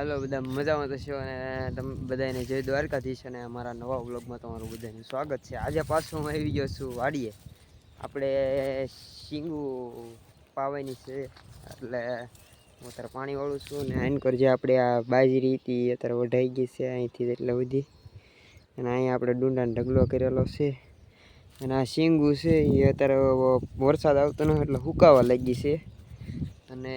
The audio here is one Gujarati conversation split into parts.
હાલો બધા, મજામાં તો છો? અને તમે બધાને જય દ્વારકાધીશ અને અમારા નવા વ્લોગમાં તમારું બધાનું સ્વાગત છે. આજે પાછો હું આવી ગયો છું વાડીએ. આપણે શીંગુ પાવાની છે, એટલે હું અત્યારે પાણી વાળું છું ને આઈન જે આપણે આ બાજરી હતી અત્યારે વઢાઈ ગઈ છે અહીંથી એટલે બધી. અને અહીંયા આપણે ડુંડાનો ઢગલો કરેલો છે. અને આ શીંગુ છે એ અત્યારે વરસાદ આવતો ન એટલે હુકાવા લાગી છે. અને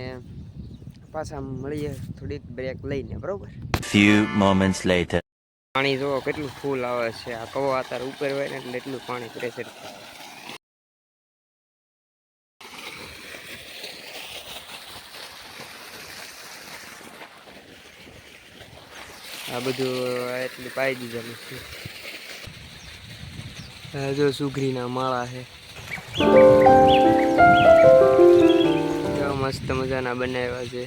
પાછા મળીએ થોડીક બ્રેક લઈને બરોબર? ફ્યુ મોમેન્ટ્સ લેટર પાણી જો કેટલું ફૂલ આવે છે. આ કવો અત્યારે ઉપર હોય ને એટલે એટલું પાણી પ્રેશર આ બધું એટલું પાઈ દીધેલું છે. આ જો સુઘરીના માળા છે. મસ્ત મજાના બનાવ્યા છે.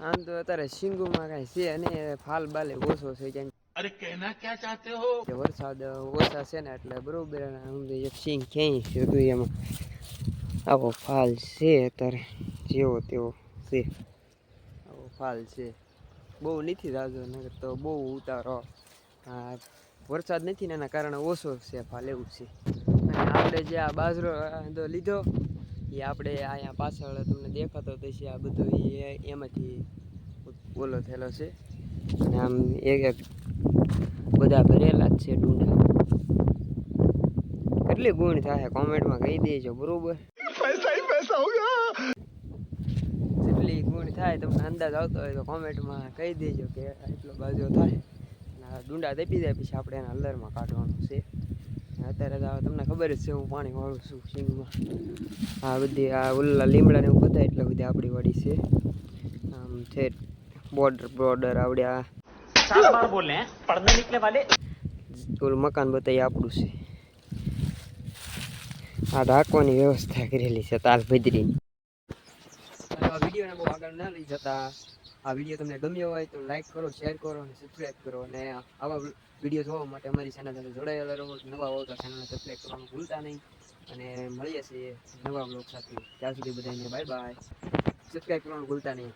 આમ તો અત્યારે સિંગુમાં કઈ છે અને ફાલ બાલે ઓછો છે કેમ અરે કહેના ક્યાં ચાહતે હો? કે વરસાદ ઓછા છે ને એટલે બરોબર આમ એક સિંગ ક્યાંય જોતું એમાં આવો ફાલ છે અત્યારે જેવો તેવો છે. આવો ફાલ છે. બહુ નથી થતો નગર તો બહુ ઉતારો. વરસાદ નથી ને એના કારણે ઓછો છે ફાલ એવું છે. અને આપણે જે આ બાજરો લીધો, એ આપણે અહીંયા પાછળ તમને દેખાતો છે આ બધું એ એમાંથી ઓલો થયેલો છે. અને આમ એક એક બધા ભરેલા જ છે ડુંડા કેટલી ગુણ થાય કોમેન્ટમાં કહી દેજો, બરોબર જેટલી ગુણ થાય તમને અંદાજ આવતો હોય તો કોમેન્ટમાં કહી દેજો કે એટલો બાજુ થાય. ડુંડા દપી જાય પછી આપણે એના અલરમાં કાઢવાનું છે. અત્યારે તો તમને ખબર જ છે હું પાણી વાળું છું સિંગમાં. આ બધી આ ઉલ્લા લીમડાને એવું બધા એટલે બધી આપણી વાડી છે. આમ છે બોર્ડર બોર્ડર આવડે આ. બોલે પડને મકાન બતાવી આપણું છે. આ ઢાંકવાની વ્યવસ્થા કરેલી છે તાલ ભજરીની. આ વિડીયોને બહુ આગળ ના લઈ જતા. આ વીડિયો તમને ગમ્યો હોય તો લાઈક કરો શેર કરો અને સબસ્ક્રાઈબ કરો. અને આવા વીડિયો જોવા માટે અમારી ચેનલ સાથે જોડાયેલા રહો. નવા હોય તો ચેનલને સબસ્ક્રાઈબ કરવાનું ભૂલતા નહીં. અને મળીએ છીએ નવા બ્લોગ સાથે. ત્યાં સુધી બધાને બાય બાય સબસ્ક્રાઈબ કરવાનું ભૂલતા નહીં.